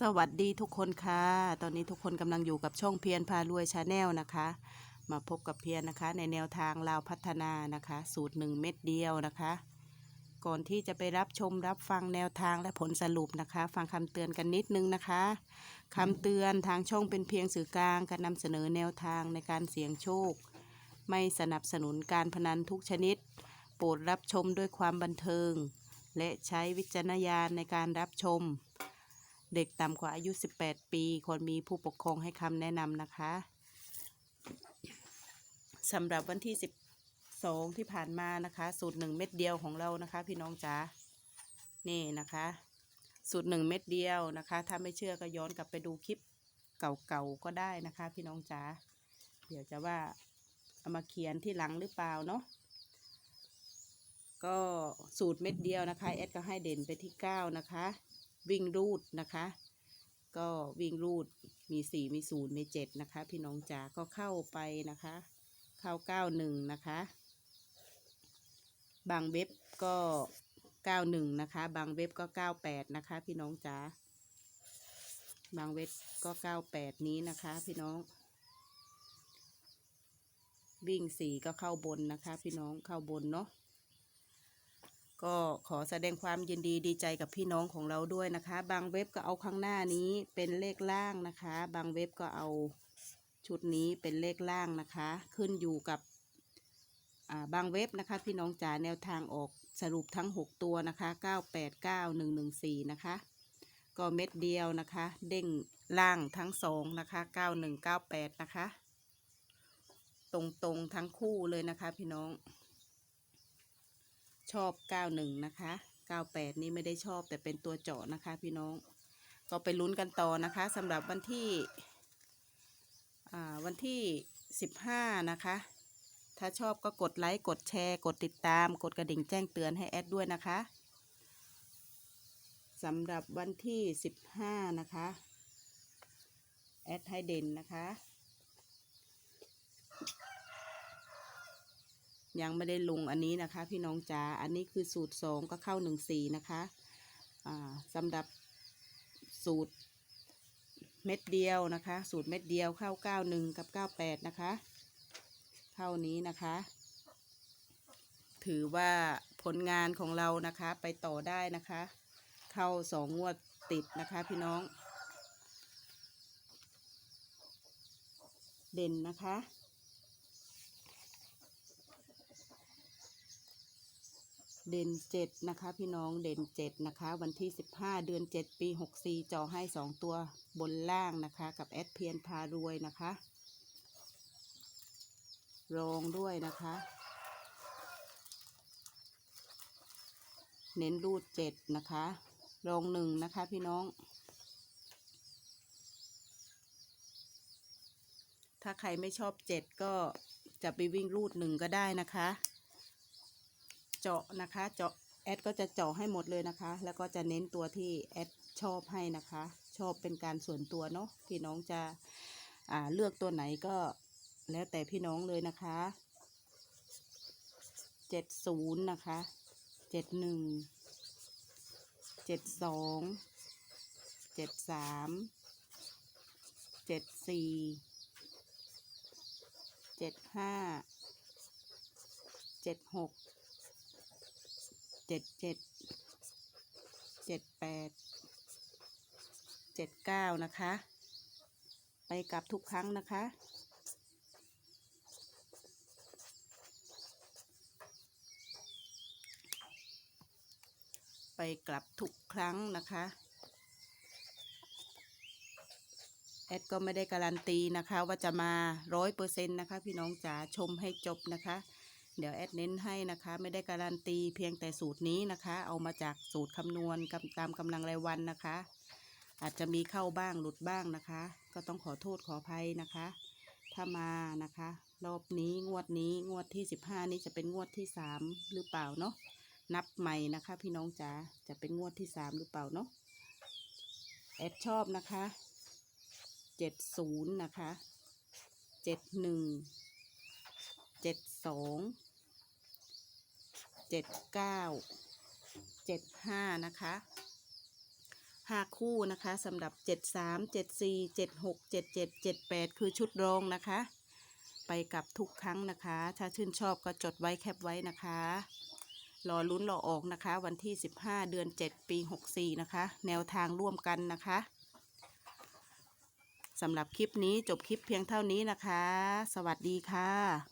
สวัสดีทุกคนค่ะ ตอนนี้ทุกคนกำลังอยู่กับช่องเพียรพารวยชาแนลนะคะ มาพบกับเพียรนะคะ ในแนวทางลาวพัฒนานะคะ สูตรหนึ่งเม็ดเดียวนะคะ ก่อนที่จะไปรับชมรับฟังแนวทางและผลสรุปนะคะ ฟังคำเตือนกันนิดนึงนะคะคำเตือนทางช่องเป็นเพียงสื่อกลางการนำเสนอแนวทางในการเสี่ยงโชค ไม่สนับสนุนการพนันทุกชนิด โปรดรับชมด้วยความบันเทิง และใช้วิจารณญาณในการรับชม เด็กต่ำกว่าอายุ 18 ปีควรมีผู้ปกครองให้คำแนะนำนะคะสำหรับวันที่ 12 ที่ผ่านมานะคะ สูตรหนึ่งเม็ดเดียวของเรานะคะ พี่น้องจ๋านี่นะคะ สูตรหนึ่งเม็ดเดียวนะคะ ถ้าไม่เชื่อก็ย้อนกลับไปดูคลิปเก่าๆก็ได้นะคะ พี่น้องจ๋าเดี๋ยวจะว่าเอามาเขียนที่หลังหรือเปล่าเนาะก็สูตรเม็ดเดียวนะคะแอดก็ให้เด่นไปที่ 9 นะคะ วิ่งรูดนะคะ ก็วิ่งรูดมีสี่มีศูนย์มีเจ็ดนะคะ พี่น้องจ๋าก็เข้าไปนะคะ เข้าเก้าหนึ่งนะคะ บางเว็บก็เก้าหนึ่งนะคะ บางเว็บก็เก้าแปดนะคะ พี่น้องจ๋าบางเว็บก็เก้าแปดนี้นะคะ พี่น้อง วิ่งสี่ก็เข้าบนนะคะ พี่น้องเข้าบนเนาะ ก็ขอแสดงความยินดีดีใจกับพี่น้องของเราด้วยนะคะ บางเว็บก็เอาข้างหน้านี้เป็นเลขล่างนะคะ บางเว็บก็เอาชุดนี้เป็นเลขล่างนะคะ ขึ้นอยู่กับาบางเว็บนะคะ พี่น้องจ๋าแนวทางออกสรุปทั้ง 6 ตัวนะคะ 989114 นะคะ ก็เม็ดเดียวนะคะ เด้งล่างทั้งสองนะคะ 9198 นะคะ ตรงๆทั้งคู่เลยนะคะพี่น้อง ชอบ 91 นะคะ 98 นี่ไม่ได้ชอบแต่เป็นตัวเจาะนะคะ พี่น้อง ก็ไปลุ้นกันต่อนะคะสำหรับวันที่อ่าวันที่ 15 นะคะ ถ้าชอบก็กดไลค์ กดแชร์ กดติดตาม กดกระดิ่งแจ้งเตือนให้แอดด้วยนะคะสำหรับวันที่ 15 นะคะ แอดให้เด่นนะคะ ยังไม่ได้ลงอันนี้นะคะ พี่น้องจ๋าอันนี้คือสูตรสองก็เข้าหนึ่งสี่นะคะอ่าสำหรับสูตรเม็ดเดียวนะคะ สูตรเม็ดเดียวเข้าเก้าหนึ่งกับเก้าแปดนะคะ เท่านี้นะคะ ถือว่าผลงานของเรานะคะไปต่อได้นะคะ เข้าสองงวดติดนะคะพี่น้อง เด่นนะคะ เด่นเจ็ดนะคะ พี่น้องเด่นเจ็ดนะคะ วันที่สิบห้าเดือนเจ็ดปีหกสี่จอให้สองตัวบนล่างนะคะ กับแอดเพียนพารวยนะคะรองด้วยนะคะ เน้นรูดเจ็ดนะคะรองหนึ่งนะคะพี่น้อง ถ้าใครไม่ชอบเจ็ดก็จะไปวิ่งรูดหนึ่งก็ได้นะคะ เจาะนะคะ เจาะแอดก็จะเจาะให้หมดเลยนะคะ แล้วก็จะเน้นตัวที่แอดชอบให้นะคะ ชอบเป็นการส่วนตัวเนาะพี่น้องจะอ่าเลือกตัวไหนก็แล้วแต่พี่น้องเลยนะคะเจ็ดศูนย์นะคะเจ็ดหนึ่งเจ็ดสองเจ็ดสามเจ็ดสี่เจ็ดห้าเจ็ดหก จ็ดเจ็ดเจ็ดแปดเจ็ดเก้านะคะ ไปกลับทุกครั้งนะคะ ไปกลับทุกครั้งนะคะแอดก็ไม่ได้การันตีนะคะว่าจะมาร้อยเปอร์เซ็นต์นะคะ พี่น้องจ๋าชมให้จบนะคะ เดี๋ยวแอดเน้นให้นะคะ ไม่ได้การันตีเพียงแต่สูตรนี้นะคะ เอามาจากสูตรคำนวณตามกำลังรายวันนะคะ อาจจะมีเข้าบ้างหลุดบ้างนะคะ ก็ต้องขอโทษขออภัยนะคะ ถ้ามานะคะ รอบนี้งวดนี้งวดที่สิบห้านี้จะเป็นงวดที่สามหรือเปล่าเนาะนับใหม่นะคะ พี่น้องจ๋าจะเป็นงวดที่สามหรือเปล่าเนาะแอดชอบนะคะเจ็ดศูนย์นะคะเจ็ดหนึ่งเจ็ด สองเจ็ดเก้าเจ็ดห้านะคะห้าคู่นะคะสำหรับเจ็ดสามเจ็ดสี่เจ็ดหกเจ็ดเจ็ดเจ็ดแปดคือชุดรองนะคะ ไปกับทุกครั้งนะคะ ถ้าชื่นชอบก็จดไว้แคปไว้นะคะรอลุ้นรอออกนะคะ วันที่ 15 เดือน 7 ปี 64 นะคะ แนวทางร่วมกันนะคะสำหรับคลิปนี้จบคลิปเพียงเท่านี้นะคะ สวัสดีค่ะ